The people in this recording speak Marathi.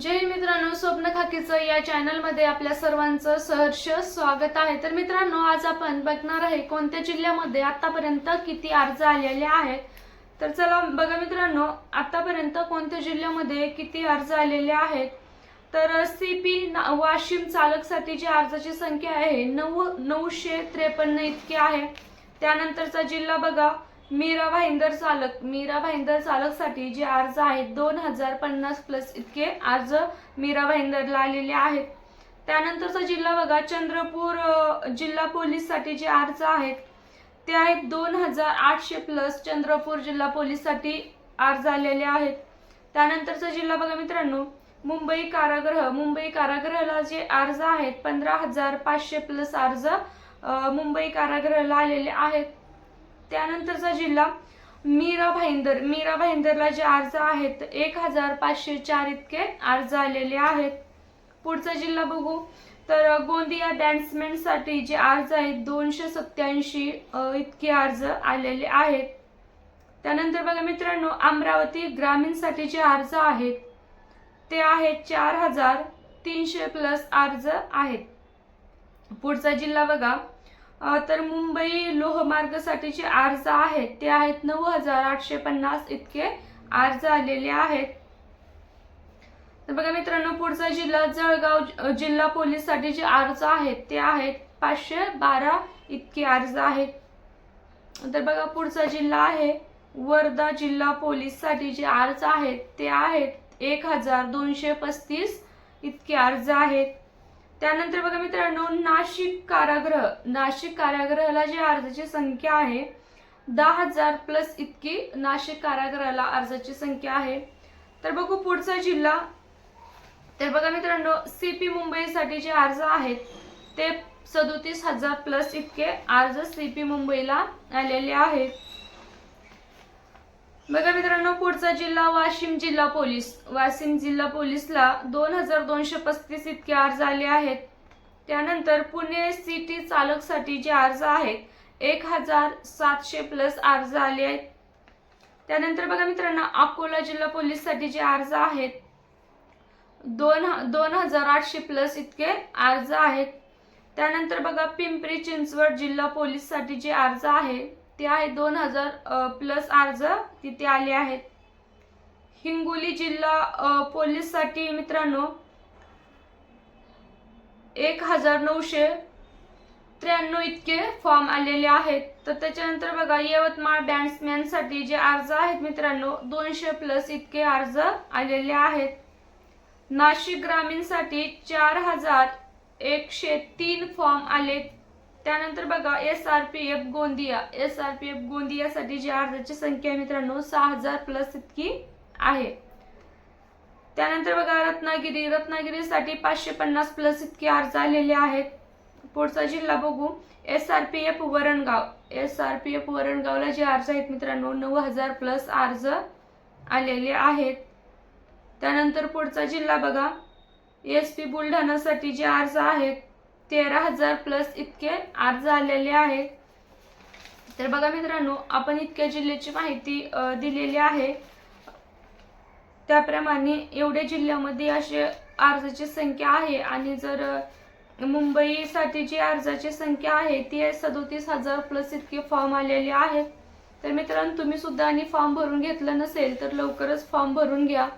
जय मित्रांनो स्वप्न खाकीचं या चॅनलमध्ये आपल्या सर्वांचं सहर्ष स्वागत आहे. तर मित्रांनो आज आपण बघणार आहे कोणत्या जिल्ह्यामध्ये आतापर्यंत किती अर्ज आलेले आहेत. तर चला बघा मित्रांनो आतापर्यंत कोणत्या जिल्ह्यामध्ये किती अर्ज आलेले आहेत. तर सी पी वाशिम चालकसाठी जी अर्जाची संख्या आहे नऊ नऊशे त्रेपन्न इतकी आहे. त्यानंतरचा जिल्हा बघा. मीरा भाईंदर चालक मीरा भाईंदर चालकसाठी जे अर्ज आहेत दोन हजार पन्नास प्लस इतके अर्ज मीरा भाईंदरला आलेले आहेत. त्यानंतरचा जिल्हा बघा चंद्रपूर जिल्हा पोलीससाठी जे अर्ज आहेत ते आहेत दोन हजार आठशे प्लस चंद्रपूर जिल्हा पोलीससाठी अर्ज आलेले आहेत. त्यानंतरचा जिल्हा बघा मित्रांनो मुंबई कारागृह मुंबई कारागृहाला जे अर्ज आहेत पंधरा हजार पाचशे प्लस अर्ज मुंबई कारागृहाला आलेले आहेत. त्यानंतरचा जिल्हा मीरा भाईंदर. मीरा भाईंदरला जे अर्ज आहेत एक हजार पाचशे चार इतके अर्ज आलेले आहेत. पुढचा जिल्हा बघू. तर गोंदिया साठी जे अर्ज आहेत दोनशे सत्याऐंशी इतके अर्ज आलेले आहेत. त्यानंतर बघा मित्रांनो अमरावती ग्रामीणसाठी जे अर्ज आहेत ते आहेत चार हजार तीनशे प्लस अर्ज आहेत. पुढचा जिल्हा बघा. तर मुंबई लोहमार्गासाठी जे अर्ज आहेत. ते आहेत नऊ हजार आठशे पन्नास इतके अर्ज आलेले आहेत. तर बघा मित्रांनो पुढचा जिल्हा जळगाव जिल्हा पोलीससाठी जे अर्ज आहेत. ते आहेत पाचशे बारा इतके अर्ज आहेत. तर बघा पुढचा जिल्हा आहे. वर्धा जिल्हा पोलीससाठी जे अर्ज आहेत. ते आहेत एक हजार दोनशे पस्तीस इतके अर्ज आहेत. त्यानंतर बघा मित्रांनो नाशिक कारागृह. नाशिक कारागृहाला जी अर्जाची संख्या आहे दहा हजार प्लस इतकी नाशिक कारागृहाला अर्जाची संख्या आहे. तर बघू पुढचा जिल्हा. तर बघा मित्रांनो सीपी मुंबईसाठी जे अर्ज आहेत ते सदोतीस हजार प्लस इतके अर्ज सीपी मुंबईला आलेले आहेत. बघा मित्रांनो पुढचा जिल्हा वाशिम जिल्हा पोलीस. वाशिम जिल्हा पोलीसला दोन हजार दोनशे पस्तीस इतके अर्ज आले आहेत. त्यानंतर पुणे सिटी चालकसाठी जे अर्ज आहेत एक हजार सातशे प्लस अर्ज आले आहेत. त्यानंतर बघा मित्रांनो अकोला जिल्हा पोलीससाठी जे अर्ज आहेत दोन दोन हजार आठशे प्लस इतके अर्ज आहेत. त्यानंतर बघा पिंपरी चिंचवड जिल्हा पोलीससाठी जे अर्ज आहे ते आहे दोन हजार प्लस अर्ज तिथे आले आहेत. हिंगोली जिल्हा पोलीससाठी मित्रांनो एक हजार नऊशे त्र्याण्णव इतके फॉर्म आलेले आहेत. तर त्याच्यानंतर बघा यवतमाळ बँड्समॅनसाठी जे अर्ज आहेत मित्रांनो दोनशे प्लस इतके अर्ज आलेले आहेत. नाशिक ग्रामीणसाठी चार हजार एकशे तीन फॉर्म आलेत. त्यानंतर बघा S R P F Gondia. S R P F गोंदियासाठी जी अर्जाची संख्या आहे मित्रांनो सहा हजार प्लस इतकी आहे. त्यानंतर बघा रत्नागिरी. रत्नागिरीसाठी पाचशे पन्नास प्लस इतके अर्ज आलेले आहेत. पुढचा जिल्हा बघू. S R P F Varangaon. S R P F वरणगावला जे अर्ज आहेत मित्रांनो नऊ हजार प्लस अर्ज आलेले आहेत. त्यानंतर पुढचा जिल्हा बघा. एस पी बुलढाणासाठी जे अर्ज आहेत तेरा हजार प्लस इतके अर्ज आलेले आहेत. तर बघा मित्रांनो आपण इतक्या जिल्ह्याची माहिती दिलेली आहे. त्याप्रमाणे एवढ्या जिल्ह्यामध्ये असे अर्जाची संख्या आहे आणि जर मुंबईसाठी जी अर्जाची संख्या आहे ती सदोतीस हजार प्लस इतके फॉर्म आलेले आहेत. तर मित्रांनो तुम्ही सुद्धा आणि फॉर्म भरून घेतलं नसेल तर लवकरच फॉर्म भरून घ्या.